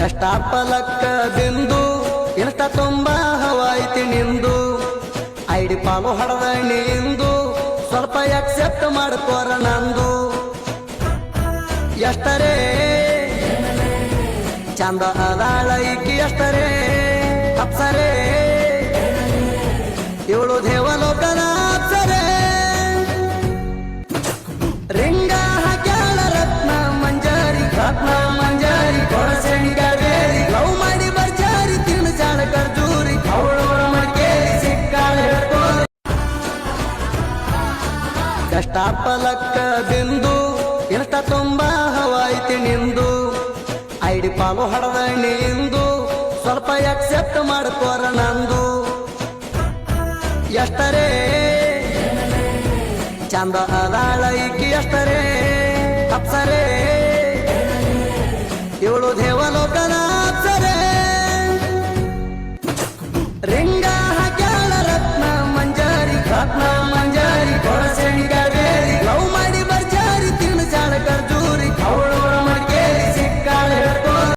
ಕಷ್ಟ ಪಲಕ್ಕ ಬಿಂದು ಇನ್ಸ್ಟ ತುಂಬಾ ಹವಾಯ್ತಿ ನಿಂದು. ಐಡಿ ಪಾಲು ಹಡದ ನಿಂದು ಸ್ವಲ್ಪ ಎಕ್ಸೆಪ್ಟ್ ಮಾಡ್ಕೋರ ನಂದು. ಎಷ್ಟರೇ ಚಂದ ಅದಾಳ ಎಷ್ಟರೇ ಅಪ್ಸರೇ. ಕಷ್ಟ ಪಲಕ್ಕ ಬಿಂದು ಇನ್ಸ್ಟ ತುಂಬಾ ಹವಾಯ್ತಿ ನಿಂದು. ಐಡಿ ಪಾಲು ಹಡದ ನಿಂದು ಸ್ವಲ್ಪ ಅಕ್ಸೆಪ್ಟ್ ಮಾಡ್ಕೋರ ನಂದು. ಎಷ್ಟರೇ ಚಂದ ಅದಾಳ ಎಷ್ಟರೇ ಅಪ್ಸರೇ, ಇವಳು ದೇವಲ